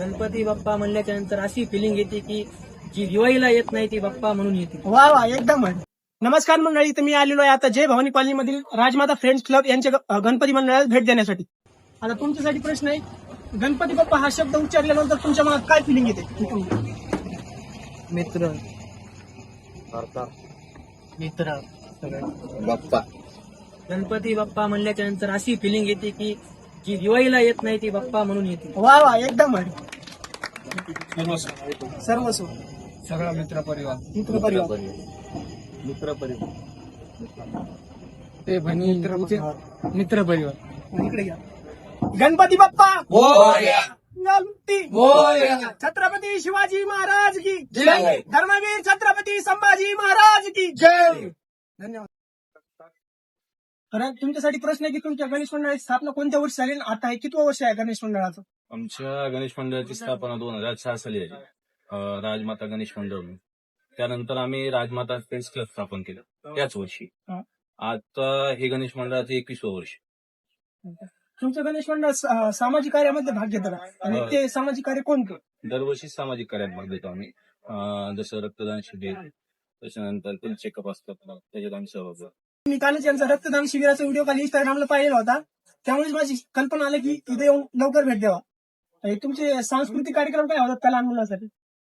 गणपती बाप्पा म्हणल्याच्या नंतर अशी फिलिंग येते की जी दिवाळीला येत नाही ती बाप्पा म्हणून येते. वा वा एकदम. नमस्कार मंडळी इथं मी आलेलो आहे आता जय भवानी कॉलनीमधील राजमाता फ्रेंड्स क्लब यांच्या ग- गणपती मंडळाला भेट देण्यासाठी. आता तुमच्यासाठी प्रश्न आहे गणपती बाप्पा हा शब्द उच्चारल्यानंतर तुमच्या मनात काय फिलिंग येते? मित्र. मित्र. बाप्पा. गणपती बाप्पा म्हणल्याच्या नंतर अशी फिलिंग येते की जी दिवाळीला येत नाही ती बाप्पा म्हणून येते. वा वा एकदम भारी सर्वस्व. सगळा मित्र परिवार. मित्र परिवार. मित्र परिवार. ते मित्र परिवार. इकडे घ्या गणपती बाप्पा. गणपती. छत्रपती शिवाजी महाराज की. जय. धर्मवीर छत्रपती संभाजी महाराज की. जय. धन्यवाद. तर तुमच्यासाठी प्रश्न आहे की तुमच्या गणेश मंडळाची स्थापना कोणत्या वर्षी झाली आणि आता आहे कितवं वर्ष आहे गणेश मंडळाचं आमच्या गणेश मंडळाची स्थापना दोन हजार सहा साली झाली अं, राजमाता गणेश मंडळ म्हणून. त्यानंतर आम्ही राजमाता फ्रेंड्स क्लब स्थापन केलं त्याच वर्षी हा. आता हे गणेश मंडळाचं एकवीसवं वर्ष तुमचं गणेश मंडळ सा- सामाजिक कार्यामध्ये भाग घेतं का आणि. ते सामाजिक कार्य कोणतं दरवर्षी सामाजिक कार्यात भाग देतो आम्ही अं, जसं रक्तदान शिबिर त्याच्यानंतर चेकअप असतात त्याच्यात आम्ही सहभाग घेतो. मी कालच यांचा रक्तदान शिबिराचा व्हिडिओ काल इंस्टाग्रामला पाहिला होता. त्यामुळेच माझी कल्पना आली की इथे येऊन लवकर भेट द्यावा. आणि तुमचे सांस्कृतिक कार्यक्रम काय होतात त्या लहान मुलांसाठी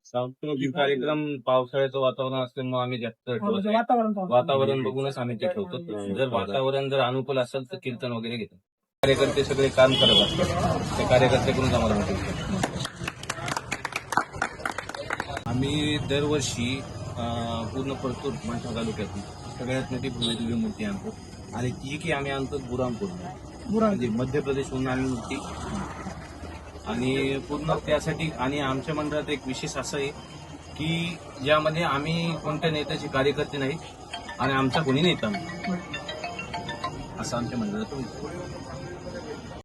सांस्कृतिक कार्यक्रम पावसाळ्याचं वातावरण असल्यामुळे आम्ही जास्त म्हणजे. वातावरण. वातावरण बघूनच आम्ही ते ठेवतो. जर वातावरण जर अनुकूल असेल तर कीर्तन वगैरे घेतो. कार्यकर्ते सगळे काम करत असतात. ते कार्यकर्त्याकडून आम्हाला आम्ही दरवर्षी पूर्ण परतूर मंठा तालुक्यातून. सगळ्यात मोठी भव्य मूर्ती आणतो आणि ती की आम्ही आणतो बुरामपूर. बुरा म्हणजे मध्य प्रदेशहून आम्ही मूर्ती. आणि पूर्ण त्यासाठी आणि आमच्या मंडळात एक विशेष असं आहे की ज्यामध्ये आम्ही कोणत्या नेत्याचे कार्यकर्ते नाही आणि आमचा कोणी नेता नाही. असं आमच्या मंडळात